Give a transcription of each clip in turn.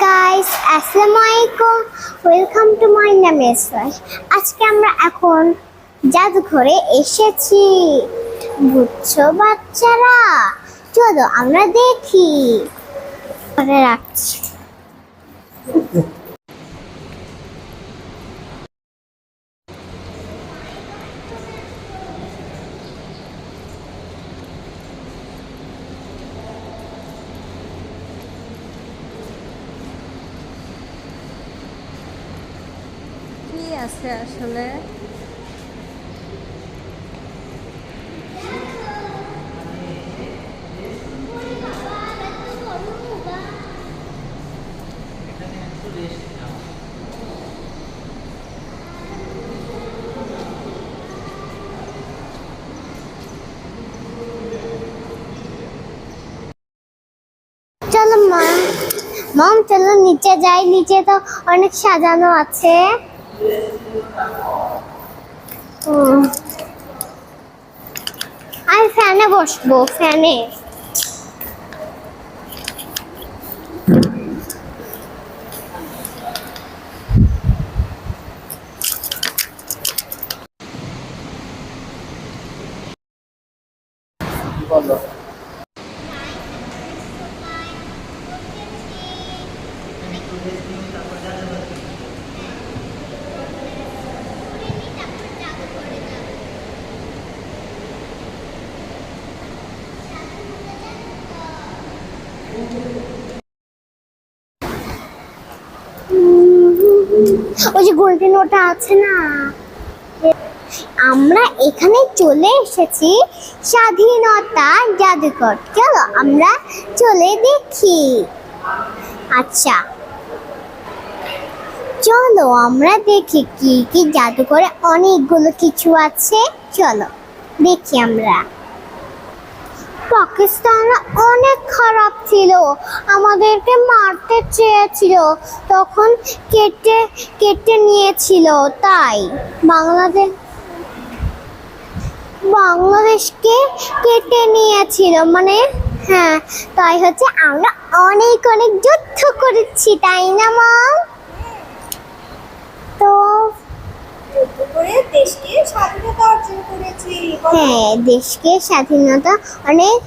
Guys আসসালামু আলাইকুম welcome to my নাম ইসরাস আজকে আমরা এখন জাদুঘরে এসেছি। বুঝছ বাচ্চারা? চলো আমরা দেখি। রাখছি। কি আছে আসলে? মম চলো নিচে যাই। নিচে তো অনেক সাজানো আছে। আমি ফ্যানে বসবো ফ্যানে। যে গোল্ডেন ওটা আছে না? আমরা এখানে চলে এসেছি স্বাধীনতা জাদুঘর। চলো আমরা চলে দেখি। আচ্ছা। চলো আমরা দেখি কি কি জাদুঘরে অনেকগুলো কিছু আছে। চলো দেখি আমরা। পাকিস্তান অনেক খারাপ ছিল, আমাদেরকে মারতে চেয়েছিল, তখন কেটে কেটে নিয়েছিল, তাই বাংলাদেশ, বাংলাদেশকে কেটে নিয়েছিল মানে হ্যাঁ তাই হচ্ছে আমরা অনেক অনেক যুদ্ধ করেছি, তাই না, মা তো হ্যাঁ দেশকে স্বাধীনতা অনেক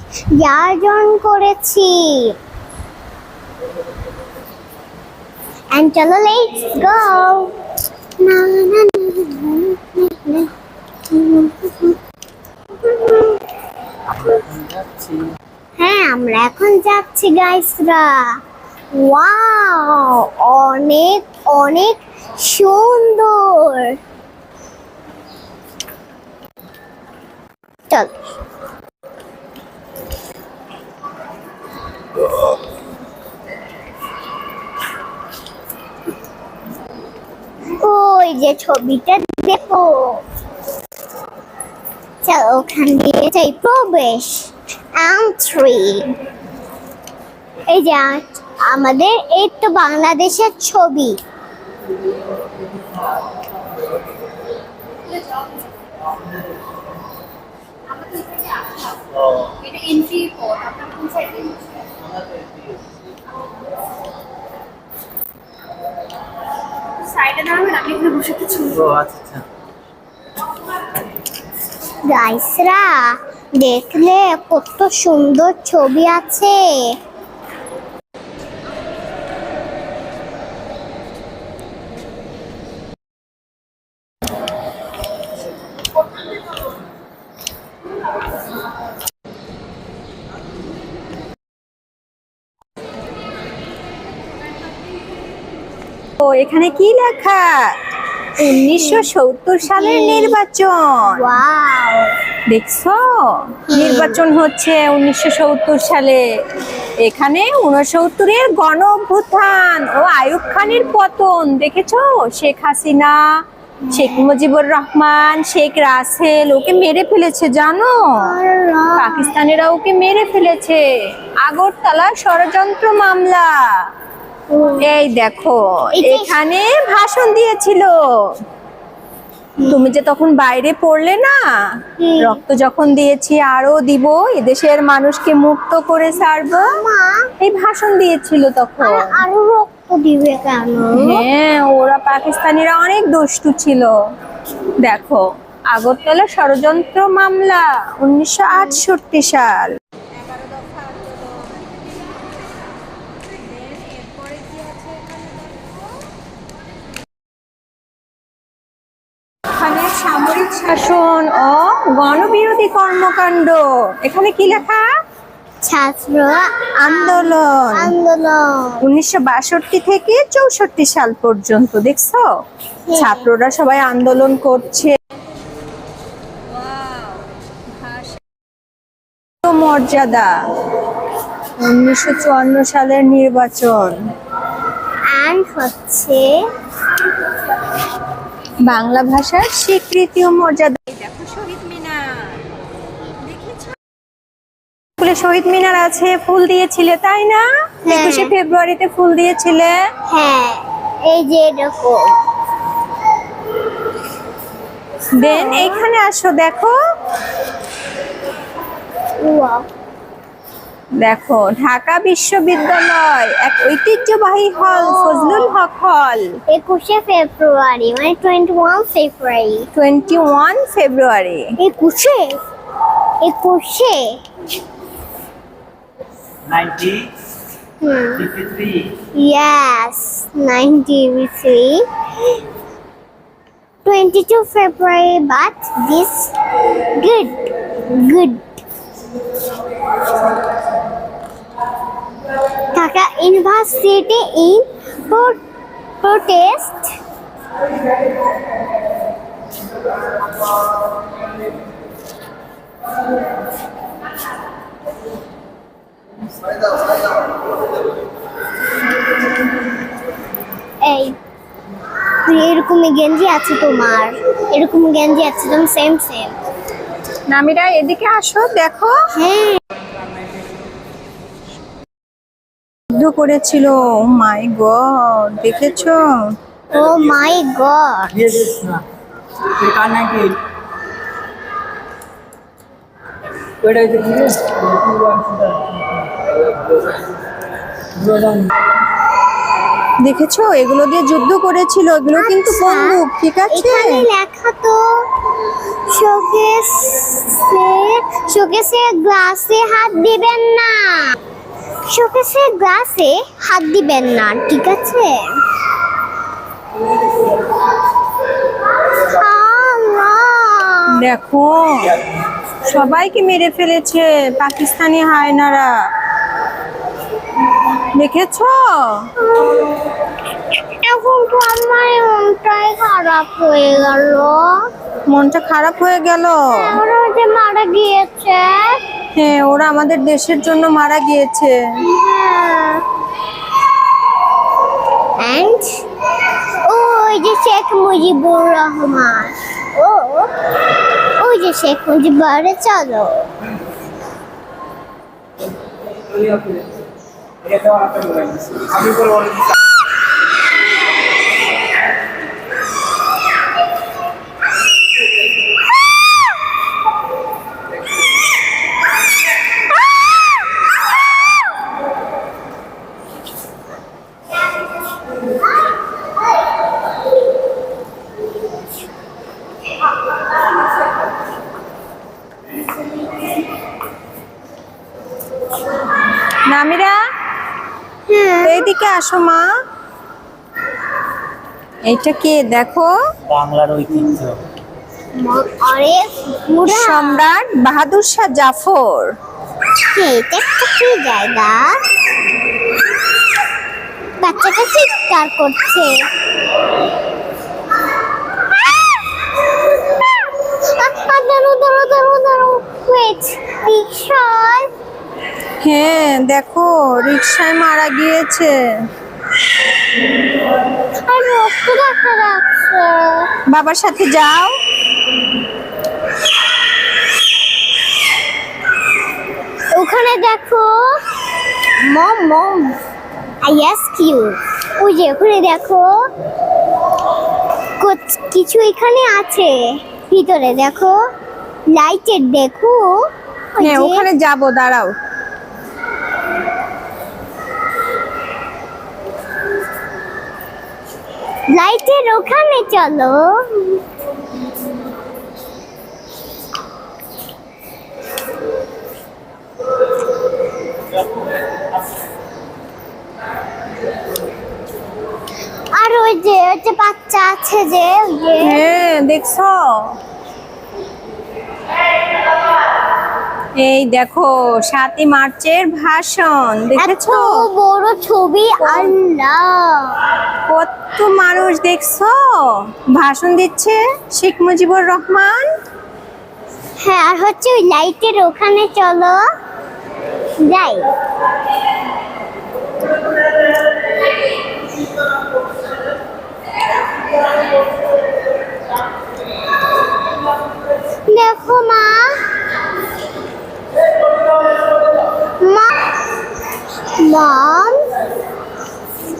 অর্জন করেছি। And না। হ্যাঁ আমরা এখন যাচ্ছি গাইসরা ওয়াও অনেক অনেক সুন্দর। চল ওই যে ছবিটা দেখো। চল, ওখান দিয়ে যাই। প্রবেশ এই যে আমাদের, এই তো বাংলাদেশের ছবি। এটা এন্ট্রি কোড আপনার কোন সাইডে সাইডে দাঁড়াবেন আমি এখানে বসে কিছু গাইসরা দেখলে কত সুন্দর ছবি আছে ও এখানে কি লেখা? উনিশশো সত্তর সালের নির্বাচন। দেখছ? নির্বাচন হচ্ছে উনিশশো সত্তর সালে। এখানে উনসত্তরের গণ অভ্যুত্থান ও আয়ুব খানের পতন। দেখেছ? শেখ হাসিনা শেখ মুজিবুর রহমান শেখ রাসেল ওকে মেরে ফেলেছে জানো? পাকিস্তানিরা ওকে মেরে ফেলেছে। আগরতলা ষড়যন্ত্র মামলা। এই দেখো এখানে ভাষণ দিয়েছিল। তুমি যে তখন বাইরে পড়লে না রক্ত যখন দিয়েছি আরও দিব এদেশের মানুষকে মুক্ত করে ছাড়বো এই ভাষণ দিয়েছিল তখন। আরও রক্ত দিবে কেন? হ্যাঁ ওরা পাকিস্তানিরা অনেক দুষ্টু ছিল। দেখো আগরতলা ষড়যন্ত্র মামলা উনিশশো আটষট্টি সাল। এখানে সামরিক শাসন ও গণবিরোধী কর্মকাণ্ড। এখানে কি লেখা? ছাত্র আন্দোলন। আন্দোলন। উনিশশো বাষট্টি থেকে চৌষট্টি সাল পর্যন্ত দেখছ? ছাত্ররা সবাই আন্দোলন করছে। মর্যাদা। উনিশশো চুয়ান্ন সালের নির্বাচন। অ্যান্ড হচ্ছে বাংলা ভাষার স্বীকৃতি ও মর্যাদা। দেখো শহীদ মিনার। শহীদ মিনার আছে ফুল দিয়েছিলে তাই না? হ্যাঁ। একুশে ফেব্রুয়ারিতে ফুল দিয়েছিলে। হ্যাঁ এই যে এরকম দেন এইখানে আসো দেখো. দেখো ঢাকা বিশ্ববিদ্যালয় এক ঐতিহ্যবাহী হল ফজলুল হক হল। একুশে ফেব্রুয়ারি মানে twenty one February twenty one February একুশে? একুশে? 90, হুম। 53, Yes, 93. 22 February, but this good, good. Dhaka University in pro- protest. এই এরকমই গেঞ্জি আছে তোমার। এরকম গেঞ্জি আছে তুমি সেম সেম নামিরা এদিকে আসো দেখো। হ্যাঁ। করেছিল? মাই গড দেখেছ? Oh my God. দেখেছ? এগুলো দিয়ে যুদ্ধ করেছিল। এগুলো কিন্তু আচ্ছা, বন্দুক ঠিক আছে? এখানে লেখা তো শোকেসে শোকেসে গ্লাসে হাত দিবেন না। শোকেসে গ্লাসে হাত দিবেন না ঠিক আছে? দেখো সবাইকে মেরে ফেলেছে পাকিস্তানি হায়নারা। দেখেছ? এখন তো আমার মনটাই খারাপ হয়ে গেল। মনটা খারাপ হয়ে গেল। ওরা যে মারা গিয়েছে। হ্যাঁ ওরা আমাদের দেশের জন্য মারা গিয়েছে। অ্যান্ড ওই যে শেখ মুজিবুর রহমান। ও ওই যে শেখ মুজিবুর চলো। আমি আসো মা। এইটা কে? দেখো। বাংলার ঐতিহ্য। আরে সম্রাট বাহাদুর শাহ জাফর। এটা একটা কি জায়গা? বাচ্চাটা চিৎকার করছে। দাঁড়ো দাঁড়ো দাঁড়ো দাঁড়ো ওয়েট রিক্সায় হ্যাঁ দেখো রিক্সায় মারা গিয়েছে। বাবার সাথে যাও। ওখানে দেখো। Mom mom. I ask you ওই যে ওখানে দেখো। কিছু এখানে আছে। ভিতরে দেখো। লাইটের দেখো। হ্যাঁ ওখানে যাব দাঁড়াও। লাইটের ওখানে চলো। আর ওই যে ওই যে বাচ্চা আছে যে হ্যাঁ দেখছ? এই দেখো সাতই মার্চের ভাষণ দেখেছ? বড় ছবি আল্লাহ। কত মানুষ দেখছ? ভাষণ দিচ্ছে শেখ মুজিবুর রহমান? হ্যাঁ আর হচ্ছে ওই লাইটের ওখানে চলো। যাই। দেখো মা। মা। মম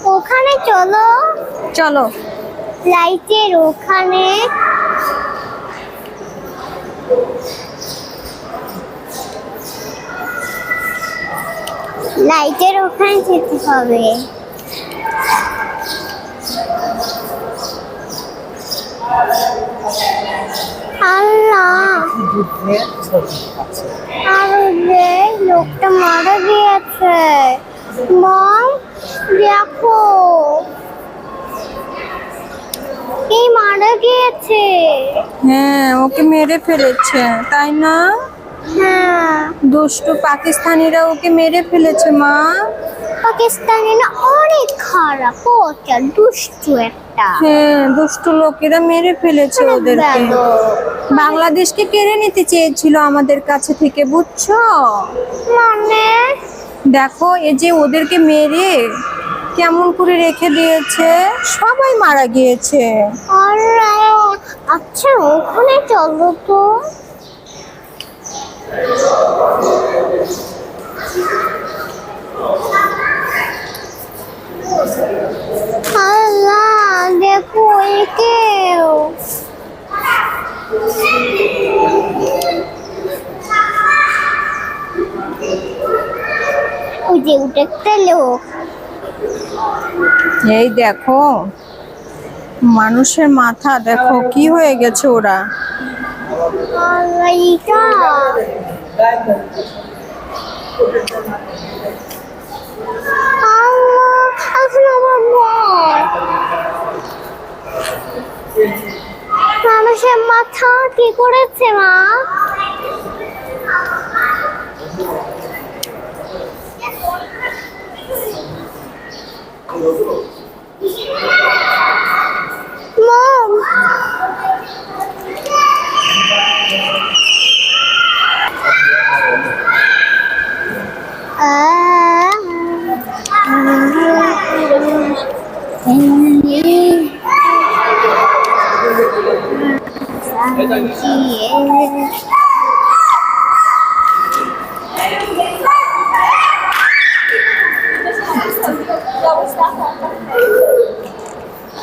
ওখানে চলো। চলো। লাইটের ওখানে। লাইটের ওখানে যেতে হবে। আল্লাহ। আর লোকটা মারা গিয়েছে। মম। দেখো। এই মারা গিয়েছে। হ্যাঁ ওকে মেরে ফেলেছে তাই না? হ্যাঁ। দুষ্টু পাকিস্তানিরা ওকে মেরে ফেলেছে মা। পাকিস্তানি না অনেক খারাপ পচা দুষ্টু একটা। হ্যাঁ দুষ্টু লোকেরা মেরে ফেলেছে ওদেরকে। বাংলাদেশকে কেড়ে নিতে চেয়েছিল আমাদের কাছে থেকে বুঝছ? মানে? দেখো এই যে ওদেরকে মেরে কেমন করে রেখে দিয়েছে? সবাই মারা গিয়েছে। আচ্ছা ওখানে চলো তো। দেখো ওই একটা লোক। এই দেখো মানুষের মাথা দেখো কি হয়ে গেছে ওরা। মানুষের মাথা কি করেছে মা? মম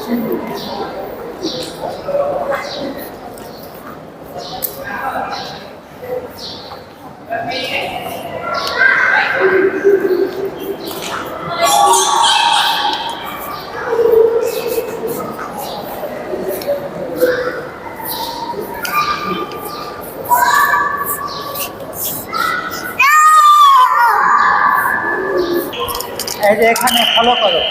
এই যে এখানে ফলো করো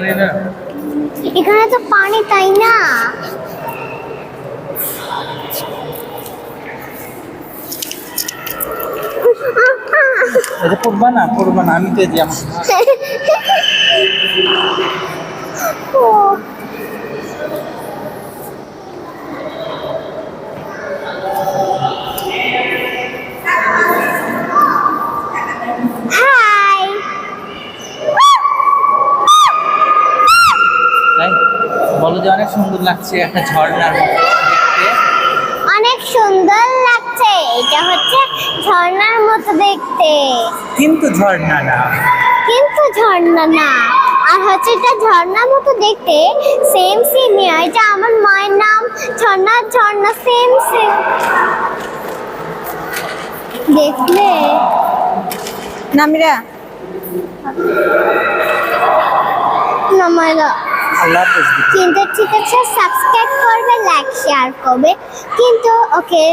নেই না। এখানে তো পানি তাই না? এটা পড়বা না পড়বা না আমি তো যে আমার ও হাই তাই বলো যে অনেক সুন্দর লাগছে একটা ঝর্ণার মতো দেখতে। অনেক সুন্দর লাগছে। এটা হচ্ছে ঝর্ণার মতো দেখতে। কিন্তু ঝর্ণা না। কিন্তু ঝর্ণা না। আর হচ্ছে এটা ঝর্ণার মতো দেখতে সেম সেম এটা আমার মায়ের নাম। ঝর্ণা ঝর্ণা সেম সেম দেখলে? নামিরা নামাইলো আল্লাহ কিন্তু ঠিক আছে সাবস্ক্রাইব করবে লাইক শেয়ার করবে। কিন্তু ওকে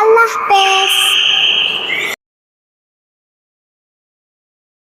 আল্লাহ হাফেজ।